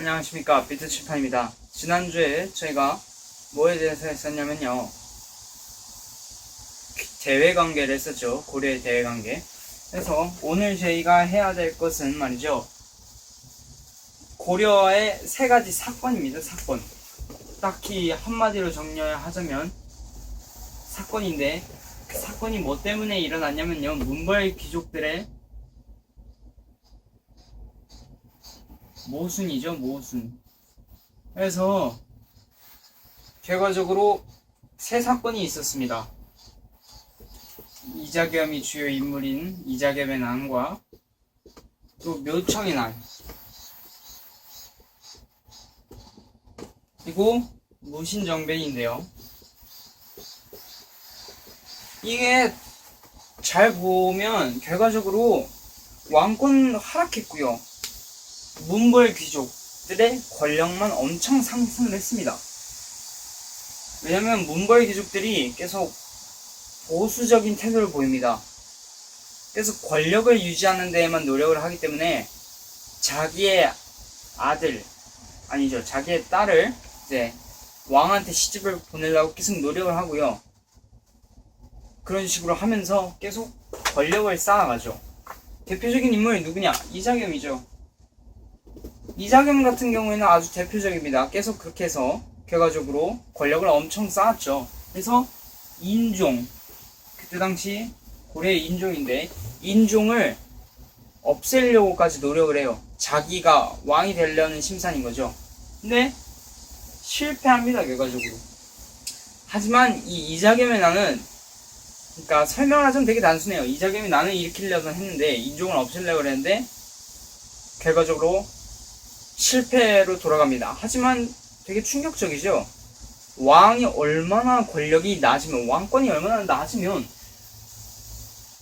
안녕하십니까. 비트칠판입니다. 지난주에 저희가 뭐에 대해서 했었냐면요. 대외관계를 했었죠. 고려의 대외관계. 그래서 오늘 저희가 해야 될 것은 말이죠. 고려의 세 가지 사건입니다. 사건. 딱히 한마디로 정리하자면 사건인데 그 사건이 뭐 때문에 일어났냐면요. 문벌 귀족들의 모순이죠, 모순. 그래서 결과적으로 세 사건이 있었습니다. 이자겸이 주요 인물인 이자겸의 난과 또 묘청의 난 그리고 무신정변인데요. 이게 잘 보면 결과적으로 왕권 하락했고요. 문벌 귀족들의 권력만 엄청 상승을 했습니다. 왜냐면 문벌 귀족들이 계속 보수적인 태도를 보입니다. 그래서 권력을 유지하는 데에만 노력을 하기 때문에 자기의 아들, 아니죠. 자기의 딸을 이제 왕한테 시집을 보내려고 계속 노력을 하고요. 그런 식으로 하면서 계속 권력을 쌓아가죠. 대표적인 인물이 누구냐? 이자겸이죠. 이자겸 같은 경우에는 아주 대표적입니다. 계속 그렇게 해서 결과적으로 권력을 엄청 쌓았죠. 그래서 인종 그때 당시 고려의 인종인데 인종을 없애려고까지 노력을 해요. 자기가 왕이 되려는 심산인 거죠. 근데 실패합니다 결과적으로. 하지만 이 이자겸의 나는 그러니까 설명을 하자면 되게 단순해요. 이자겸이 나는 일으키려고 했는데 인종을 없애려고 했는데 결과적으로 실패로 돌아갑니다. 하지만 되게 충격적이죠. 왕이 얼마나 권력이 낮으면 왕권이 얼마나 낮으면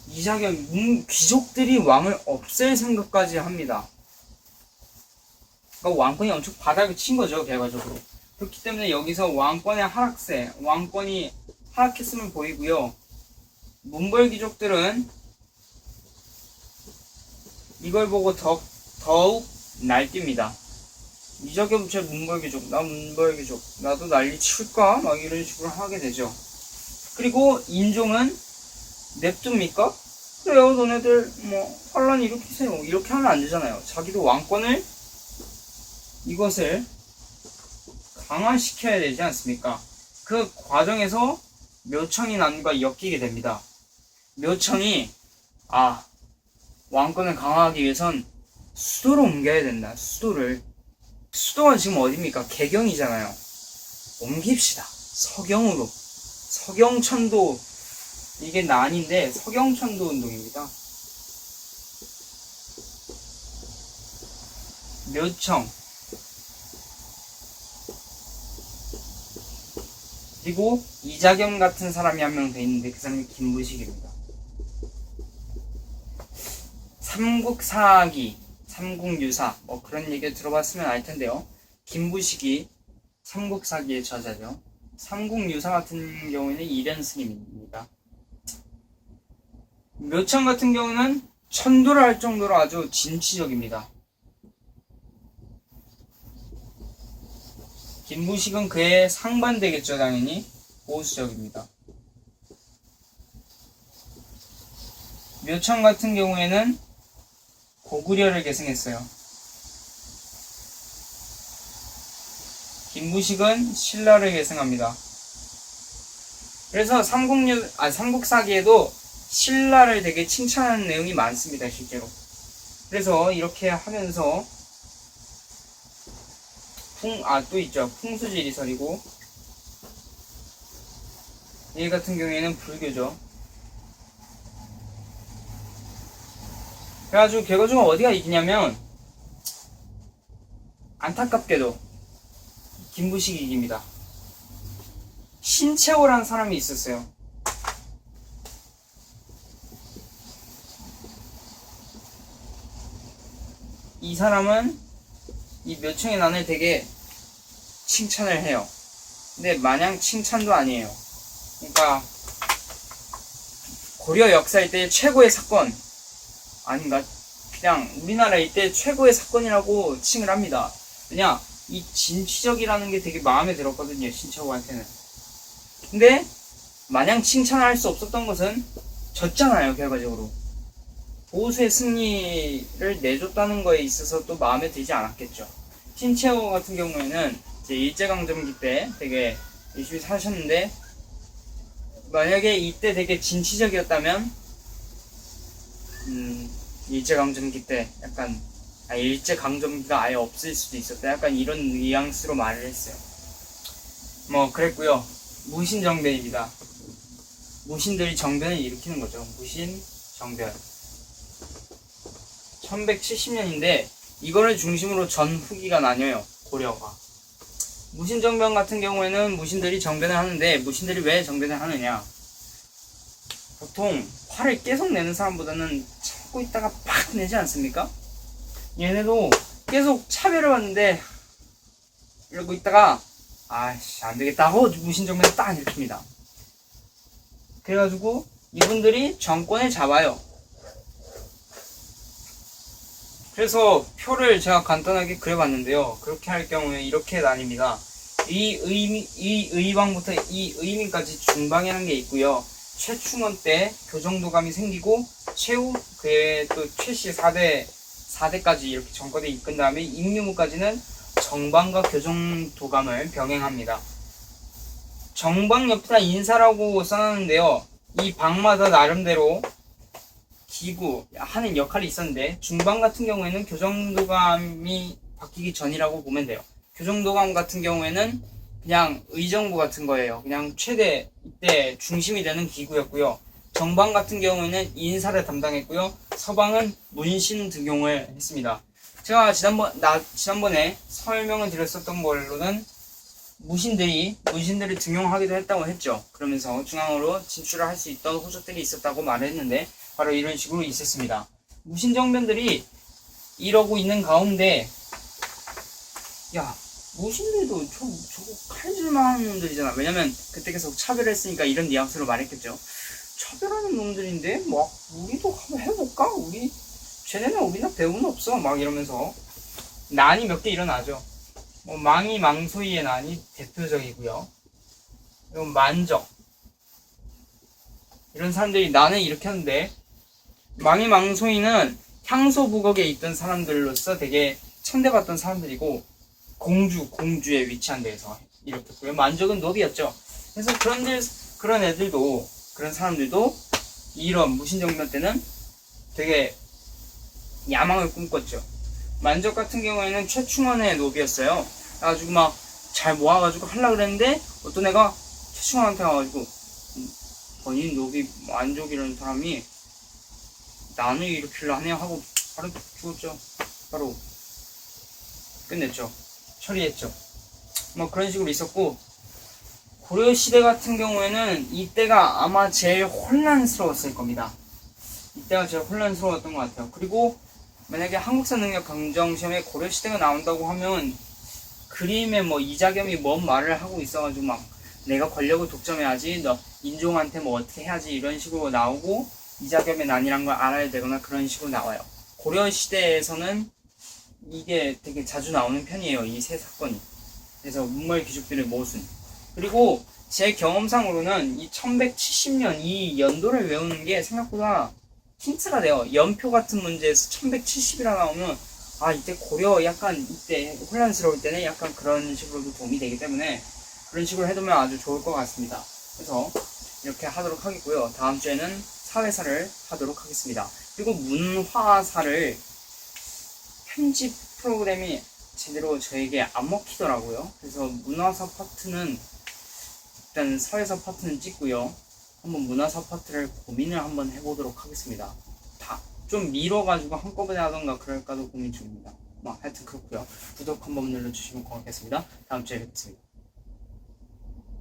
이자겸 문 귀족들이 왕을 없앨 생각까지 합니다. 그러니까 왕권이 엄청 바닥을 친 거죠 결과적으로. 그렇기 때문에 여기서 왕권의 하락세, 왕권이 하락했음을 보이고요. 문벌 귀족들은 이걸 보고 더, 더욱 날뜁니다. 이자겸 제 문벌귀족, 나 문벌귀족, 나도 난리 칠까? 막 이런 식으로 하게 되죠. 그리고 인종은 냅둡니까? 그래요, 너네들 뭐 환란 일으키세요. 이렇게 하면 안 되잖아요. 자기도 왕권을 이것을 강화시켜야 되지 않습니까? 그 과정에서 묘청이 난과 엮이게 됩니다. 묘청이 아 왕권을 강화하기 위해선 수도로 옮겨야 된다. 수도를 수도가 지금 어디입니까? 개경이잖아요. 옮깁시다. 서경으로. 서경천도 이게 난인데 서경천도 운동입니다. 묘청 그리고 이자겸 같은 사람이 한명더 있는데 그 사람이 김무식입니다. 삼국사기 삼국유사 뭐 그런 얘기 들어봤으면 알 텐데요. 김부식이 삼국사기의 저자죠. 삼국유사 같은 경우에는 이련스님입니다. 묘청 같은 경우는 천도를 할 정도로 아주 진취적입니다. 김부식은 그의 상반되겠죠, 당연히. 보수적입니다. 묘청 같은 경우에는 고구려를 계승했어요. 김부식은 신라를 계승합니다. 그래서 삼국유, 아, 삼국사기에도 신라를 되게 칭찬하는 내용이 많습니다, 실제로. 그래서 이렇게 하면서 풍, 아, 또 있죠. 풍수지리설이고, 얘 같은 경우에는 불교죠. 그래가지고 결과적으로 어디가 이기냐면 안타깝게도 김부식이 이깁니다. 신채호라는 사람이 있었어요. 이 사람은 이 묘청의 난을 되게 칭찬을 해요. 근데 마냥 칭찬도 아니에요. 그러니까 고려 역사 때 최고의 사건 아닌가? 그냥 우리나라 이때 최고의 사건이라고 칭을 합니다. 왜냐 이 진취적이라는 게 되게 마음에 들었거든요 신채호한테는 근데 마냥 칭찬할 수 없었던 것은 졌잖아요 결과적으로 보수의 승리를 내줬다는 거에 있어서 또 마음에 들지 않았겠죠 신채호 같은 경우에는 이제 일제강점기 때 되게 열심히 사셨는데 만약에 이때 되게 진취적이었다면 음, 일제강점기 때 약간 아, 일제강점기가 아예 없을 수도 있었다. 약간 이런 뉘앙스로 말을 했어요. 뭐 그랬고요. 무신정변입니다. 무신들이 정변을 일으키는 거죠. 무신 정변. 1170년인데 이거를 중심으로 전후기가 나뉘어요. 고려가 무신정변 같은 경우에는 무신들이 정변을 하는데 무신들이 왜 정변을 하느냐? 보통 화를 계속 내는 사람보다는 참고 있다가 팍 내지 않습니까? 얘네도 계속 차별을 받는데 이러고 있다가 아씨 안되겠다 하고 무신정변을 딱 일으킵니다 그래가지고 이분들이 정권을 잡아요 그래서 표를 제가 간단하게 그려봤는데요. 그렇게 할 경우에 이렇게 나뉩니다. 이 의미, 이 의왕부터 이 의민까지 중방이라는 게 있고요. 최충원 때 교정도감이 생기고 최후 그의 또 최씨 4대 4대까지 이렇게 정권에 이끈 다음에 임유무까지는 정방과 교정도감을 병행합니다. 정방 옆에다 인사라고 써놨는데요. 이 방마다 나름대로 기구 하는 역할이 있었는데 중반 같은 경우에는 교정도감이 바뀌기 전이라고 보면 돼요. 교정도감 같은 경우에는 그냥 의정부 같은 거예요. 그냥 최대 이때 중심이 되는 기구였고요. 정방 같은 경우에는 인사를 담당했고요. 서방은 문신 등용을 했습니다. 제가 지난번 나 지난번에 설명을 드렸었던 걸로는 무신들이 문신들을 등용하기도 했다고 했죠. 그러면서 중앙으로 진출을 할 수 있던 호적들이 있었다고 말했는데 바로 이런 식으로 있었습니다. 무신 정변들이 이러고 있는 가운데 야 무신들도 저, 저거 칼질만 놈들이잖아. 왜냐면 그때 계속 차별했으니까 이런 뉘앙스로 말했겠죠. 차별하는 놈들인데 막 우리도 한번 해볼까? 우리 쟤네는 우리나 배우는 없어. 막 이러면서 난이 몇 개 일어나죠. 뭐 망이 망소이의 난이 대표적이고요. 그리고 만적 이런 사람들이 나는 이렇게 하는데 망이 망소이는 향소 부국에 있던 사람들로서 되게 천대받던 사람들이고 공주 공주에 위치한 데에서 이렇겠고요. 만적은 노비였죠. 그래서 그런 들 그런 애들도 그런 사람들도 이런 무신정변 때는 되게 야망을 꿈꿨죠. 만적 같은 경우에는 최충원의 노비였어요. 그래가지고 막 잘 모아가지고 하려고 그랬는데 어떤 애가 최충원한테 와가지고 음, 본인 노비 만족이라는 사람이 나는 일으키려 하네 하고 바로 죽었죠. 바로 끝냈죠. 처리했죠. 뭐 그런 식으로 있었고 고려 시대 같은 경우에는 이때가 아마 제일 혼란스러웠을 겁니다. 이때가 제일 혼란스러웠던 것 같아요. 그리고 만약에 한국사 능력 강정 시험에 고려 시대가 나온다고 하면 그림에 뭐 이자겸이 뭔 말을 하고 있어가지고 막 내가 권력을 독점해야지 너 인종한테 뭐 어떻게 해야지 이런 식으로 나오고 이자겸의 난이란 걸 알아야 되거나 그런 식으로 나와요. 고려 시대에서는 이게 되게 자주 나오는 편이에요. 이 세 사건이. 그래서 문물 귀족들의 모순. 그리고 제 경험상으로는 이 1170년 이 연도를 외우는 게 생각보다 힌트가 돼요. 연표 같은 문제에서 1170이라 나오면 아 이때 고려 약간 이때 혼란스러울 때는 약간 그런 식으로도 도움이 되기 때문에 그런 식으로 해두면 아주 좋을 것 같습니다. 그래서 이렇게 하도록 하겠고요. 다음 주에는 사회사를 하도록 하겠습니다. 그리고 문화사를 편집 프로그램이 제대로 저에게 안 먹히더라고요. 그래서 문화사 파트는 일단 사회사 파트는 찍고요. 한번 문화사 파트를 고민을 한번 해보도록 하겠습니다. 다좀 미뤄가지고 한꺼번에 하던가 그럴까도 고민 중입니다. 뭐 하여튼 그렇고요. 구독 한번 눌러주시면 고맙겠습니다. 다음 주에 뵙겠습니다.